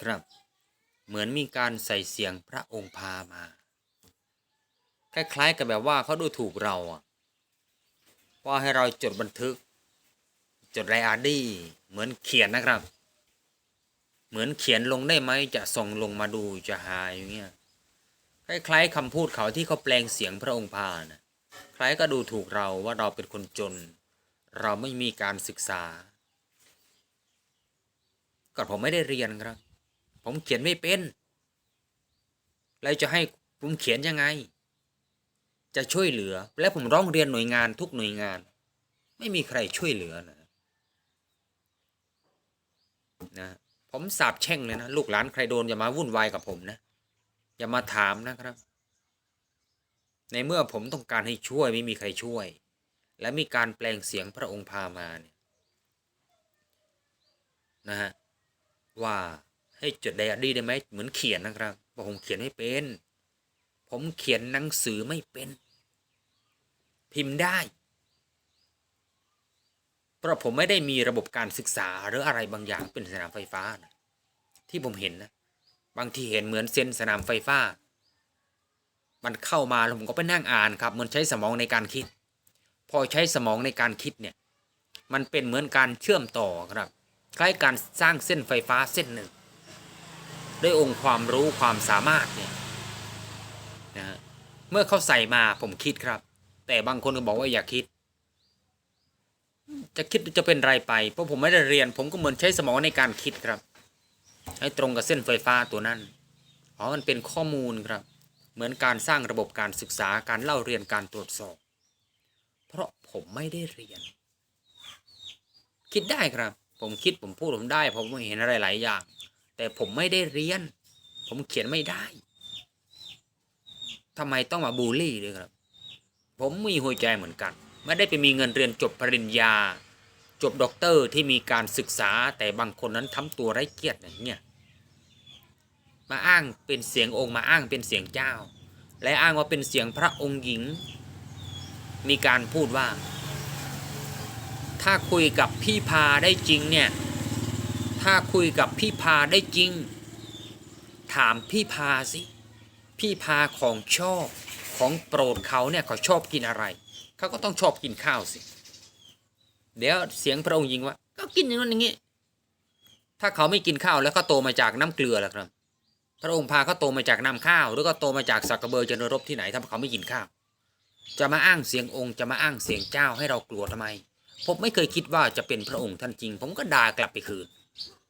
ครับ เหมือนมีการใส่เสียงพระองค์พามา คล้ายๆกับแบบว่าเขาดูถูกเราอะว่าให้เราจดบันทึก จดไรอาร์ดี้เหมือนเขียนนะครับ เหมือนเขียนลงได้ไหมจะส่งลงมาดูจะหาอย่างเงี้ยคล้ายๆคำพูดเขาที่เขาแปลงเสียงพระองค์พานะคล้ายก็ดูถูกเราว่าเราเป็นคนจน เราไม่มีการศึกษาก็ผมไม่ได้เรียนครับ ผมเขียนไม่เป็น แล้วจะให้ผมเขียนยังไง จะช่วยเหลือ และผมร้องเรียนหน่วยงานทุกหน่วยงาน ไม่มีใครช่วยเหลือนะนะผมสาบแช่งเลยนะลูกหลานใครโดนอย่ามาวุ่นวายกับผมนะ อย่ามาถามนะครับ ในเมื่อผมต้องการให้ช่วยไม่มีใครช่วย และมีการแปลงเสียงพระองค์พามาเนี่ยนะฮะว่า ให้จดไดอารี่ได้ไหมเหมือนเขียนนะครับบอกผมเขียนไม่เป็น ผมเขียนหนังสือไม่เป็น พิมพ์ได้ เพราะผมไม่ได้มีระบบการศึกษาหรืออะไรบางอย่างเป็นสนามไฟฟ้านะที่ผมเห็นนะบางทีเห็นเหมือนเส้นสนามไฟฟ้า มันเข้ามาแล้วผมก็ไปนั่งอ่านครับ มันใช้สมองในการคิด พอใช้สมองในการคิดเนี่ย มันเป็นเหมือนการเชื่อมต่อครับ คล้ายการสร้างเส้นไฟฟ้าเส้นหนึ่ง ด้วยองค์ความรู้ความสามารถเนี่ยนะฮะเมื่อเขาใส่มาผมคิดครับ แต่บางคนก็บอกว่าอย่าคิด จะคิดจะเป็นไรไป เพราะผมไม่ได้เรียน ผมก็เหมือนใช้สมองในการคิดครับ ให้ตรงกับเส้นไฟฟ้าตัวนั้นอ๋อมันเป็นข้อมูลครับ เหมือนการสร้างระบบการศึกษาการเล่าเรียนการตรวจสอบ เพราะผมไม่ได้เรียน คิดได้ครับ ผมคิดผมพูดผมได้ ผมเห็นอะไรหลายอย่าง แต่ผมไม่ได้เรียน ผมเขียนไม่ได้ทำไมต้องมาบูลลี่ด้วยครับ ผมมีหัวใจเหมือนกัน ไม่ได้ไปมีเงินเรียนจบปริญญา จบด็อกเตอร์ที่มีการศึกษาแต่บางคนนั้นทำตัวไร้เกียรติอย่างเงี้ยมาอ้างเป็นเสียงองค์มาอ้างเป็นเสียงเจ้า และอ้างว่าเป็นเสียงพระองค์หญิง มีการพูดว่า ถ้าคุยกับพี่พาได้จริงเนี่ย ถ้าคุยกับพี่พาได้จริง ถามพี่พาสิ พี่พาของชอบของโปรดเขาเนี่ยเขาชอบกินอะไร เขาก็ต้องชอบกินข้าวสิ เดี๋ยวเสียงพระองค์หญิงว่า ก็กินอย่างนั้นอย่างนี้ ถ้าเขาไม่กินข้าวแล้วก็โตมาจากน้ำเกลือล่ะครับ พระองค์พาเขาโตมาจากน้ำข้าว หรือก็โตมาจากสักกระเบอร์จนรบที่ไหนถ้าเขาไม่กินข้าว จะมาอ้างเสียงองค์จะมาอ้างเสียงเจ้าให้เรากลัวทำไม ผมไม่เคยคิดว่าจะเป็นพระองค์ท่านจริง ผมก็ด่ากลับไปคืน